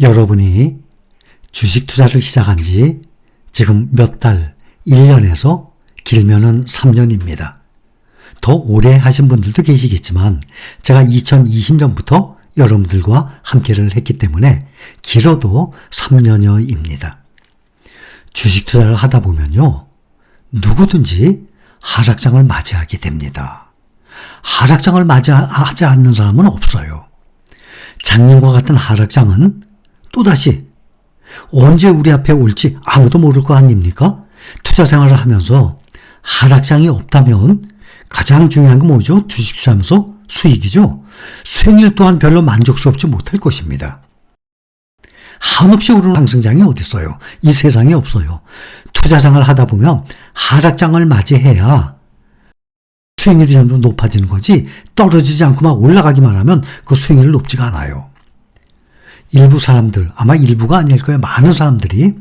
여러분이 주식 투자를 시작한 지 지금 몇 달, 1년에서 길면은 3년입니다. 더 오래 하신 분들도 계시겠지만 제가 2020년부터 여러분들과 함께를 했기 때문에 길어도 3년여입니다. 주식 투자를 하다 보면요. 누구든지 하락장을 맞이하게 됩니다. 하락장을 맞이하지 않는 사람은 없어요. 작년과 같은 하락장은 또다시 언제 우리 앞에 올지 아무도 모를 거 아닙니까? 투자 생활을 하면서 하락장이 없다면 가장 중요한 건 뭐죠? 주식 투자하면서 수익이죠. 수익률 또한 별로 만족스럽지 못할 것입니다. 한없이 오르는 상승장이 어디 있어요? 이 세상에 없어요. 투자장을 하다 보면 하락장을 맞이해야 수익률이 점점 높아지는 거지 떨어지지 않고 막 올라가기만 하면 그 수익률이 높지가 않아요. 일부 사람들, 아마 일부가 아닐 거예요. 많은 사람들이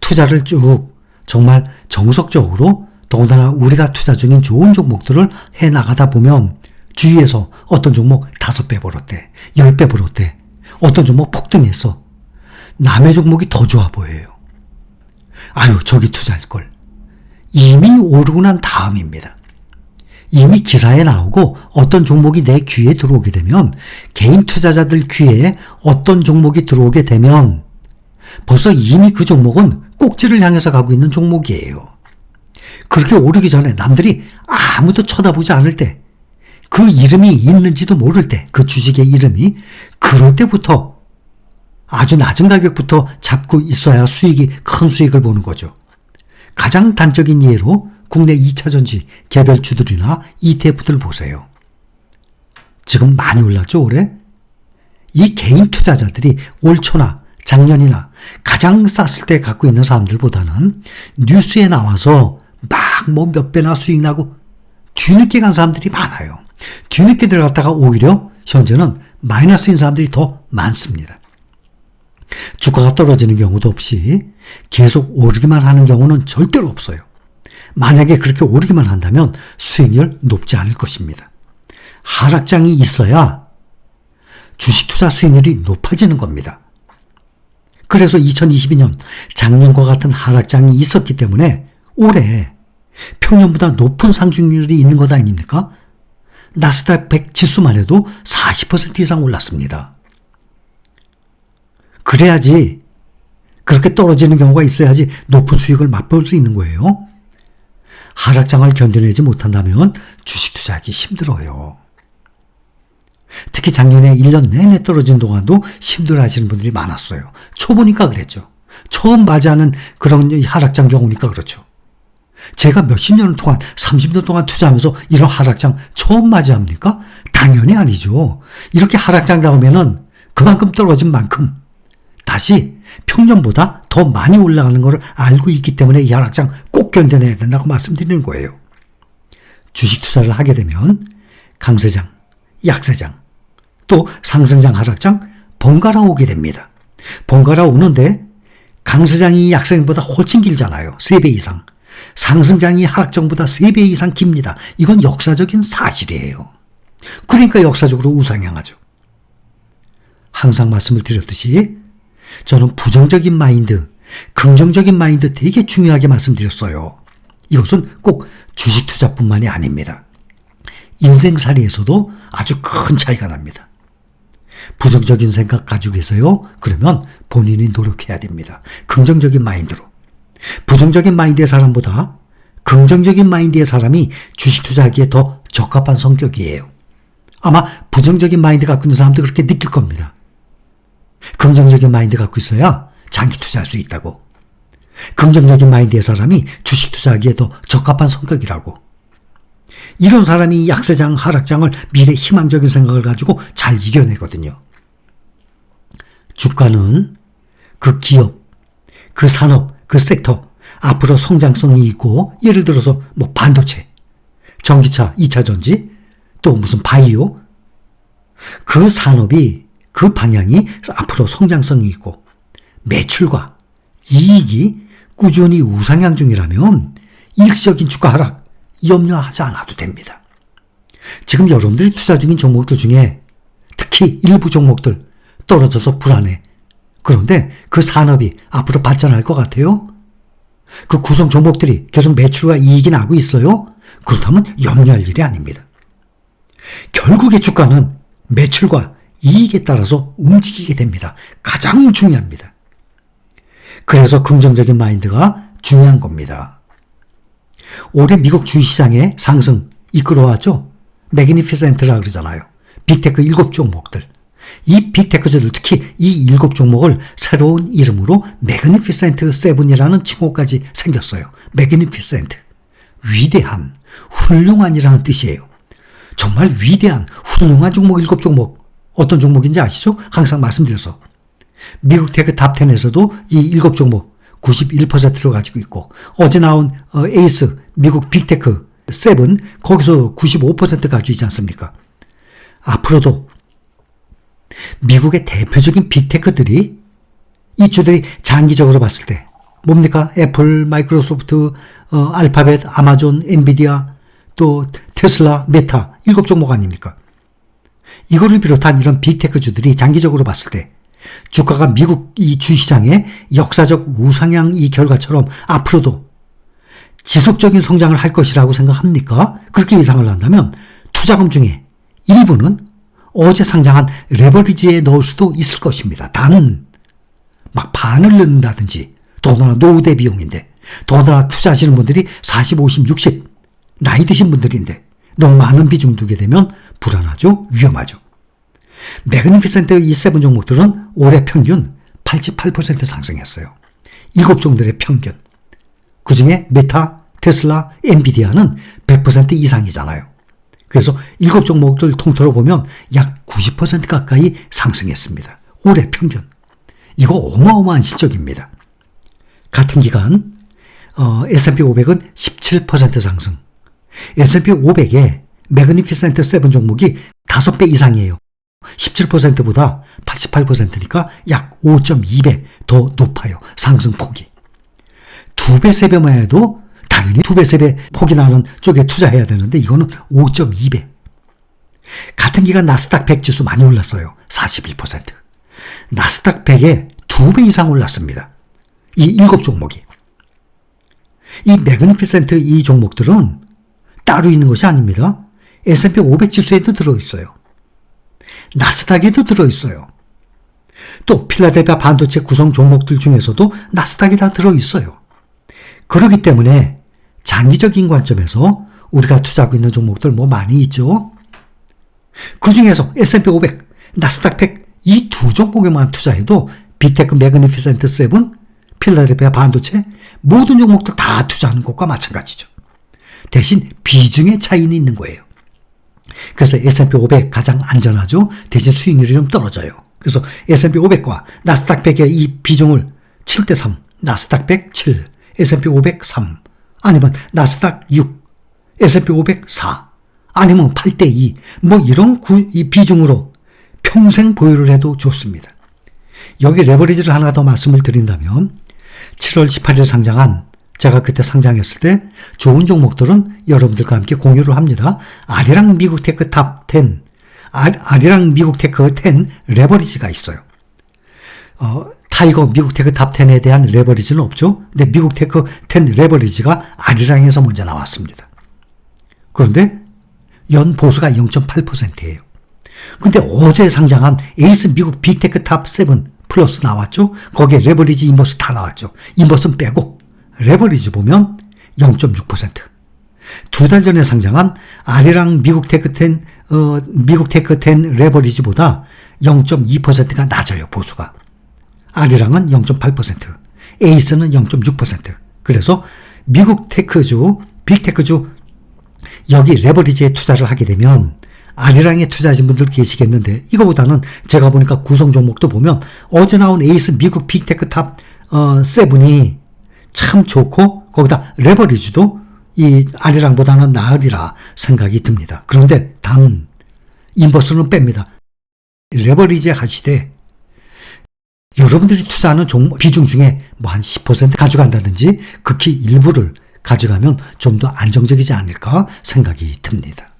투자를 쭉 정말 정석적으로 더군다나 우리가 투자 중인 좋은 종목들을 해 나가다 보면 주위에서 어떤 종목 다섯 배 벌었대, 열 배 벌었대, 어떤 종목 폭등했어. 남의 종목이 더 좋아 보여요. 아유, 저기 투자할 걸. 이미 오르고 난 다음입니다. 이미 기사에 나오고 어떤 종목이 내 귀에 들어오게 되면 개인 투자자들 귀에 어떤 종목이 들어오게 되면 벌써 이미 그 종목은 꼭지를 향해서 가고 있는 종목이에요. 그렇게 오르기 전에 남들이 아무도 쳐다보지 않을 때, 그 이름이 있는지도 모를 때, 그 주식의 이름이, 그럴 때부터 아주 낮은 가격부터 잡고 있어야 수익이, 큰 수익을 보는 거죠. 가장 단적인 예로 국내 2차 전지 개별주들이나 ETF들 보세요. 지금 많이 올랐죠, 올해? 이 개인 투자자들이 올 초나 작년이나 가장 쌌을 때 갖고 있는 사람들보다는 뉴스에 나와서 막 뭐 몇 배나 수익 나고 뒤늦게 간 사람들이 많아요. 뒤늦게 들어갔다가 오히려 현재는 마이너스인 사람들이 더 많습니다. 주가가 떨어지는 경우도 없이 계속 오르기만 하는 경우는 절대로 없어요. 만약에 그렇게 오르기만 한다면 수익률 높지 않을 것입니다. 하락장이 있어야 주식 투자 수익률이 높아지는 겁니다. 그래서 2022년 작년과 같은 하락장이 있었기 때문에 올해 평년보다 높은 상승률이 있는 것 아닙니까? 나스닥 100 지수만 해도 40% 이상 올랐습니다. 그래야지 그렇게 떨어지는 경우가 있어야지 높은 수익을 맛볼 수 있는 거예요. 하락장을 견뎌내지 못한다면 주식 투자하기 힘들어요. 특히 작년에 1년 내내 떨어진 동안도 힘들어 하시는 분들이 많았어요. 초보니까 그랬죠. 처음 맞이하는 그런 하락장 경우니까 그렇죠. 제가 몇십 년 동안, 30년 동안 투자하면서 이런 하락장 처음 맞이합니까? 당연히 아니죠. 이렇게 하락장 나오면은 그만큼 떨어진 만큼 다시 평년보다 더 많이 올라가는 것을 알고 있기 때문에 이 하락장 꼭 견뎌내야 된다고 말씀드리는 거예요. 주식 투자를 하게 되면 강세장, 약세장, 또 상승장, 하락장 번갈아 오게 됩니다. 번갈아 오는데 강세장이 약세장보다 훨씬 길잖아요. 3배 이상. 상승장이 하락장보다 3배 이상 깁니다. 이건 역사적인 사실이에요. 그러니까 역사적으로 우상향하죠. 항상 말씀을 드렸듯이 저는 부정적인 마인드, 긍정적인 마인드 되게 중요하게 말씀드렸어요. 이것은 꼭 주식 투자뿐만이 아닙니다. 인생살이에서도 아주 큰 차이가 납니다. 부정적인 생각 가지고 계세요? 그러면 본인이 노력해야 됩니다. 긍정적인 마인드로. 부정적인 마인드의 사람보다 긍정적인 마인드의 사람이 주식 투자하기에 더 적합한 성격이에요. 아마 부정적인 마인드 갖고 있는 사람도 그렇게 느낄 겁니다. 긍정적인 마인드 갖고 있어야 장기 투자할 수 있다고. 긍정적인 마인드의 사람이 주식 투자하기에 더 적합한 성격이라고. 이런 사람이 약세장, 하락장을 미래 희망적인 생각을 가지고 잘 이겨내거든요. 주가는 그 기업, 그 산업, 그 섹터, 앞으로 성장성이 있고, 예를 들어서 뭐 반도체, 전기차, 2차 전지, 또 무슨 바이오, 그 산업이, 그 방향이 앞으로 성장성이 있고, 매출과 이익이 꾸준히 우상향 중이라면 일시적인 주가 하락 염려하지 않아도 됩니다. 지금 여러분들이 투자 중인 종목들 중에 특히 일부 종목들 떨어져서 불안해, 그런데 그 산업이 앞으로 발전할 것 같아요? 그 구성 종목들이 계속 매출과 이익이 나고 있어요? 그렇다면 염려할 일이 아닙니다. 결국의 주가는 매출과 이익에 따라서 움직이게 됩니다. 가장 중요합니다. 그래서 긍정적인 마인드가 중요한 겁니다. 올해 미국 주식시장의 상승 이끌어왔죠? 매그니피센트라 그러잖아요. 빅테크 일곱 종목들. 이 빅테크주들 특히 이 일곱 종목을 새로운 이름으로 매그니피센트 세븐이라는 칭호까지 생겼어요. 매그니피센트. 위대한, 훌륭한이라는 뜻이에요. 정말 위대한, 훌륭한 종목 일곱 종목. 어떤 종목인지 아시죠? 항상 말씀드려서. 미국 테크 탑10에서도 이 일곱 종목 91%를 가지고 있고, 어제 나온 어, 에이스, 미국 빅테크 세븐, 거기서 95% 가지고 있지 않습니까? 앞으로도 미국의 대표적인 빅테크들이 이 주들이 장기적으로 봤을 때 뭡니까? 애플, 마이크로소프트, 어, 알파벳, 아마존, 엔비디아, 또 테슬라, 메타 일곱 종목 아닙니까? 이거를 비롯한 이런 빅테크주들이 장기적으로 봤을 때 주가가 미국 이 주시장의 역사적 우상향 이 결과처럼 앞으로도 지속적인 성장을 할 것이라고 생각합니까? 그렇게 예상을 한다면 투자금 중에 일부는 어제 상장한 레버리지에 넣을 수도 있을 것입니다. 단, 막 반을 넣는다든지, 더구나 노후대 비용인데, 더구나 투자하시는 분들이 40, 50, 60, 나이 드신 분들인데, 너무 많은 비중 두게 되면 불안하죠? 위험하죠. 매그니피센트 이 세븐 종목들은 올해 평균 88% 상승했어요. 일곱 종들의 평균. 그 중에 메타, 테슬라, 엔비디아는 100% 이상이잖아요. 그래서 일곱 종목들 통틀어 보면 약 90% 가까이 상승했습니다. 올해 평균. 이거 어마어마한 실적입니다. 같은 기간 어, S&P 500은 17% 상승. S&P 500의 매그니피센트 세븐 종목이 5배 이상이에요. 17%보다 88%니까 약 5.2배 더 높아요. 상승폭이. 두 배, 세 배만 해도 당연히 두 배, 세 배 폭이 나는 쪽에 투자해야 되는데 이거는 5.2배. 같은 기간 나스닥 100 지수 많이 올랐어요. 41%. 나스닥 100에 두 배 이상 올랐습니다. 이 일곱 종목이. 이 매그니피센트 이 종목들은 따로 있는 것이 아닙니다. S&P 500 지수에도 들어있어요. 나스닥에도 들어있어요. 또 필라델피아 반도체 구성 종목들 중에서도 나스닥이 다 들어있어요. 그렇기 때문에 장기적인 관점에서 우리가 투자하고 있는 종목들 뭐 많이 있죠. 그 중에서 S&P 500, 나스닥 100 이 두 종목에만 투자해도 빅테크 매그니피센트 세븐, 필라델피아 반도체 모든 종목들 다 투자하는 것과 마찬가지죠. 대신 비중의 차이는 있는 거예요. 그래서 S&P 500 가장 안전하죠. 대신 수익률이 좀 떨어져요. 그래서 S&P 500과 나스닥 100의 이 비중을 7대 3, 나스닥 100 7, S&P 500 3, 아니면 나스닥 6, S&P 500 4, 아니면 8대 2, 뭐 이런 구, 이 비중으로 평생 보유를 해도 좋습니다. 여기 레버리지를 하나 더 말씀을 드린다면 7월 18일 상장한 제가 그때 상장했을 때 좋은 종목들은 여러분들과 함께 공유를 합니다. 아리랑 미국 테크 탑 10, 아, 리랑 미국 테크 10 레버리지가 있어요. 어, 타이거 미국 테크 탑 10에 대한 레버리지는 없죠. 근데 미국 테크 10 레버리지가 아리랑에서 먼저 나왔습니다. 그런데 연 보수가 0.8%예요. 근데 어제 상장한 에이스 미국 빅테크 탑 7 플러스 나왔죠. 거기에 레버리지 인버스 다 나왔죠. 인버스는 빼고 레버리지 보면 0.6%. 두 달 전에 상장한 아리랑 미국 테크 10, 어, 미국 테크 10 레버리지보다 0.2%가 낮아요, 보수가. 아리랑은 0.8%, 에이스는 0.6%. 그래서 미국 테크주, 빅테크주 여기 레버리지에 투자를 하게 되면 아리랑에 투자하신 분들 계시겠는데 이거보다는 제가 보니까 구성 종목도 보면 어제 나온 에이스 미국 빅테크 탑 어, 세븐이 참 좋고 거기다 레버리지도 이 아리랑보다는 나으리라 생각이 듭니다. 그런데 단 인버스는 뺍니다. 레버리지 하시되 여러분들이 투자하는 종목 비중 중에 뭐 한 10% 가져간다든지 극히 일부를 가져가면 좀 더 안정적이지 않을까 생각이 듭니다.